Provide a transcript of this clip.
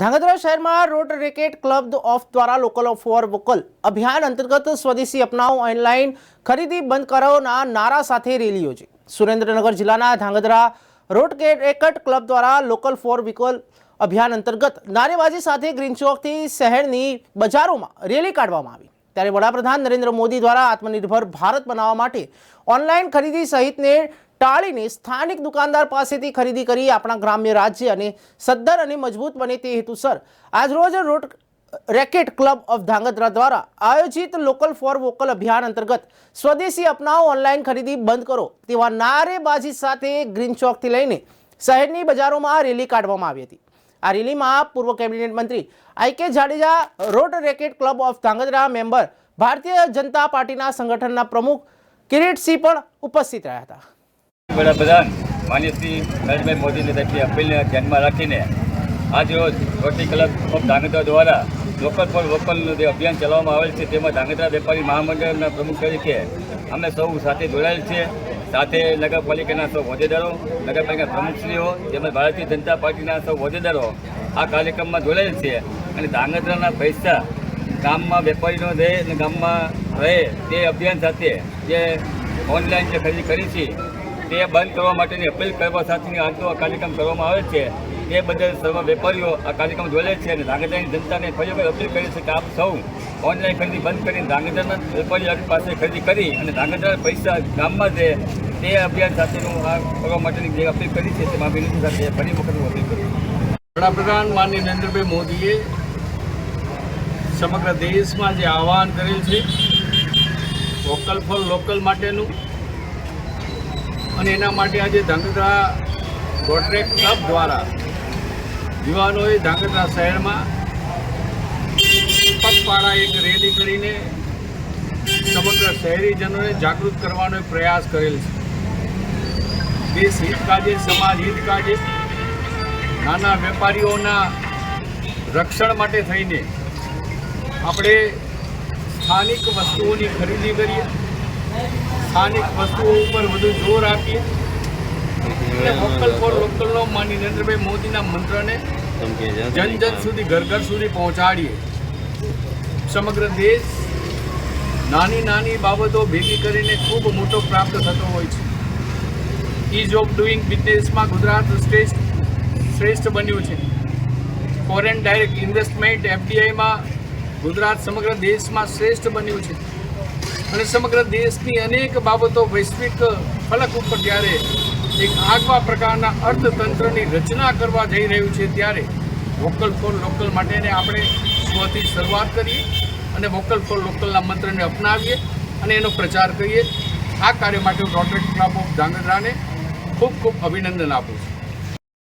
ધાંગધ્રા શહેરમાં road racket club of દ્વારા local for vocal અભિયાન અંતર્ગત સ્વદેશી અપનાવો ઓનલાઈન ખરીદી બંધ કરોના નારા સાથે રેલી યોજી. સુરેન્દ્રનગર જિલ્લાના ધાંગધ્રા રોડ રેકેટ ક્લબ દ્વારા લોકલ ફોર વિકલ અભિયાન અંતર્ગત નારેબાજી સાથે ગ્રીન ચોકથી શહેરની બજારોમાં રેલી કાઢવામાં આવી. ત્યારે વડાપ્રધાન નરેન્દ્ર મોદી દ્વારા આત્મનિર્ભર ભારત બનાવવા માટે ઓનલાઈન ખરીદી સહિતને ટાળીને સ્થાનિક દુકાનદાર પાસેથી ખરીદી કરી આપણા ગ્રામ્ય રાજ્ય અને સદ્ધર અને મજબૂત બને તે હેતુસર. આજરોજ road racket club of Dhrangadhra દ્વારા આયોજિત લોકલ ફોર વોકલ અભિયાન અંતર્ગત સ્વદેશી અપનાવો ઓનલાઈન ખરીદી બંધ કરો તેવા નારેબાજી સાથે ગ્રીન ચોકથી લઈને શહેરની બજારોમાં રેલી કાઢવામાં આવી હતી. આ રેલીમાં પૂર્વ કેબિનેટ મંત્રી I K Jadeja Rotaract club of Dhrangadhra member Bharatiya Janata પાર્ટીના સંગઠનના પ્રમુખ કિરીટસિંહ પણ ઉપસ્થિત રહ્યા હતા. વડાપ્રધાન, માન્ય શ્રી નરેન્દ્રભાઈ મોદીની તરફથી અપીલને ધ્યાનમાં રાખીને આજ રોજ રોટરી ક્લબ ઓફ ધાંગધ્રા દ્વારા લોકલ ફોર વોકલનું જે અભિયાન ચલાવવામાં આવેલ છે, તેમાં ધાંગધ્રા વેપારી મહામંડળના પ્રમુખ તરીકે અમે સૌ સાથે જોડાયેલ છે. સાથે નગરપાલિકાના સૌ હોદ્દેદારો નગરપાલિકા પ્રમુખશ્રીઓ, તેમજ ભારતીય જનતા પાર્ટીના સૌ હોદ્દેદારો આ કાર્યક્રમમાં જોડાયેલ છે અને ધાંગધ્રાના પૈસા ગામમાં વેપારીનો રહે અને ગામમાં રહે તે અભિયાન સાથે જે ઓનલાઈન જે ખરીદી કરી છે તે બંધ કરવા માટેની અપીલ કરવા સાથેની આજનો આ કાર્યક્રમ કરવામાં આવે છે. તે બદલ સર્વ વેપારીઓ આ કાર્યક્રમ જોડે છે અને ધાંગધ્રાની જનતાને ફરી અપીલ કરી છે કે આપ સૌ ઓનલાઈન ખરીદી બંધ કરીને ધાંગધ્રાના વેપારીઓ પાસે ખરીદી કરી અને ધાંગધ્રા પૈસા ગામમાં દે તે અભિયાન સાથેનું આ કરવા માટેની જે અપીલ કરી છે તેમાં વિનંતી સાથે ફરી વખત હું અપીલ કરું વડાપ્રધાન માનની નરેન્દ્રભાઈ મોદીએ સમગ્ર દેશમાં જે આહવાન કરેલ છે, વોકલ ફોર લોકલ માટેનું અને એના માટે આજે ધાંગધ્રા ગોટ્રેક ક્લબ દ્વારા યુવાનોએ ધાંગધ્રા શહેરમાં પગપાળા એક રેલી કરીને સમગ્ર શહેરીજનોને જાગૃત કરવાનો પ્રયાસ કરેલ છે. દેશ હિત કાજે, સમાજ હિત કાજે, નાના વેપારીઓના રક્ષણ માટે થઈને આપણે સ્થાનિક વસ્તુઓની ખરીદી કરીએ. સ્થાનિક વસ્તુઓ ઉપર વધુ જોર આપીએ. અને વોકલ ફોર લોકલનો માની નરેન્દ્રભાઈ મોદીના મંત્રને જન જન સુધી ઘર ઘર સુધી પહોંચાડીએ. સમગ્ર દેશ નાની નાની બાબતો ભેગી કરીને ખૂબ મોટો પ્રાપ્ત થતો હોય છે. ઇઝ ઓફ ડુઈંગ બિઝનેસમાં ગુજરાત શ્રેષ્ઠ શ્રેષ્ઠ બન્યું છે. ફોરેન ડાયરેક્ટ ઇન્વેસ્ટમેન્ટ એફડીઆઈમાં ગુજરાત સમગ્ર દેશમાં શ્રેષ્ઠ બન્યું છે. અને સમગ્ર દેશની અનેક બાબતો વૈશ્વિક ફલક ઉપર જ્યારે એક આગવા પ્રકારના અર્થતંત્રની રચના કરવા જઈ રહ્યું છે ત્યારે વોકલ ફોર લોકલ માટેને આપણે સ્વથી શરૂઆત કરીએ અને વોકલ ફોર લોકલના મંત્રને અપનાવીએ અને એનો પ્રચાર કરીએ. આ કાર્ય માટે હું રોટરી ક્લબ ઓફ ધાંગધ્રાને ખૂબ ખૂબ અભિનંદન આપું છું.